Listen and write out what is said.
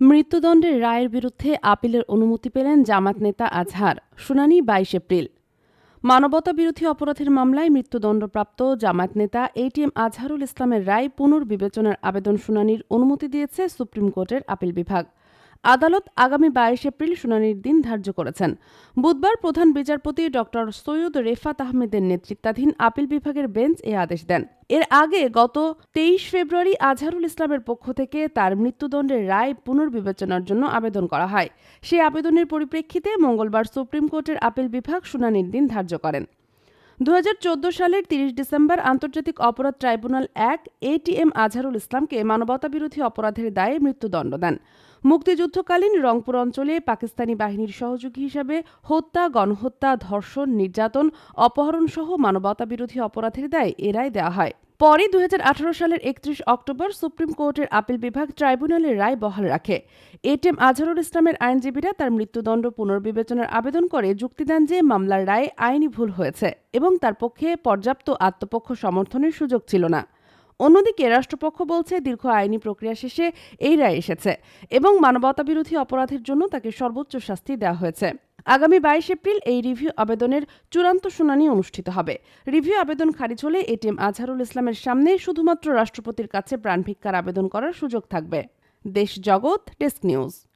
মৃত্যুদণ্ডের রায়ের বিরুদ্ধে আপিলের অনুমতি পেলেন জামাত নেতা আজহার, শুনানি বাইশ এপ্রিল। মানবতা বিরোধী অপরাধের মামলায় মৃত্যুদণ্ডপ্রাপ্ত জামাত নেতা এটিএম আজহারুল ইসলামের রায় পুনর্বিবেচনার আবেদন শুনানির অনুমতি দিয়েছে সুপ্রিম কোর্টের আপিল বিভাগ। আদালত আগামী বাইশ এপ্রিল শুনানির দিন ধার্য করেছেন। বুধবার প্রধান বিচারপতি ড. সৈয়দ রেফাত আহমেদের নেতৃত্বাধীন আপিল বিভাগের বেঞ্চ এ আদেশ দেন। এর আগে গত তেইশ ফেব্রুয়ারি আজহারুল ইসলামের পক্ষ থেকে তার মৃত্যুদণ্ডের রায় পুনর্বিবেচনার জন্য আবেদন করা হয়। সেই আবেদনের পরিপ্রেক্ষিতে মঙ্গলবার সুপ্রিম কোর্টের আপিল বিভাগ শুনানির দিন ধার্য করেন। দু হাজার চৌদ্দ সালের তিরিশ ডিসেম্বর আন্তর্জাতিক অপরাধ ট্রাইব্যুনাল এক, এটিএম আজহারুল ইসলামকে মানবতাবিরোধী অপরাধের দায়ে মৃত্যুদণ্ড দেন। মুক্তিযুদ্ধকালীন রংপুর অঞ্চলে পাকিস্তানি বাহিনীর সহযোগী হিসাবে হত্যা, গণহত্যা, ধর্ষণ, নির্যাতন, অপহরণসহ মানবতাবিরোধী অপরাধের দায়ে এরাই দেওয়া হয়। পরে দু হাজার আঠারো সালের একত্রিশ অক্টোবর সুপ্রিম কোর্টের আপিল বিভাগ ট্রাইব্যুনালের রায় বহাল রাখে। এটিএম আজহারুল ইসলামের আইনজীবীরা তার মৃত্যুদণ্ড পুনর্বিবেচনার আবেদন করে যুক্তি দেন যে মামলার রায়ে আইনি ভুল হয়েছে এবং তার পক্ষে পর্যাপ্ত আত্মপক্ষ সমর্থনের সুযোগ ছিল না। অন্যদিকে রাষ্ট্রপক্ষ বলছে দীর্ঘ আইনি প্রক্রিয়া শেষে এই রায় এসেছে এবং মানবতাবিরোধী অপরাধের জন্য তাকে সর্বোচ্চ শাস্তি দেওয়া হয়েছে। আগামী বাইশ এপ্রিল এই রিভিউ আবেদনের চূড়ান্ত শুনানি অনুষ্ঠিত হবে। রিভিউ আবেদন খারিজ হলে এটিএম আজহারুল ইসলামের সামনে শুধুমাত্র রাষ্ট্রপতির কাছে প্রাণভিক্ষার আবেদন করার সুযোগ থাকবে। দেশ জগৎ, ডেস্ক নিউজ।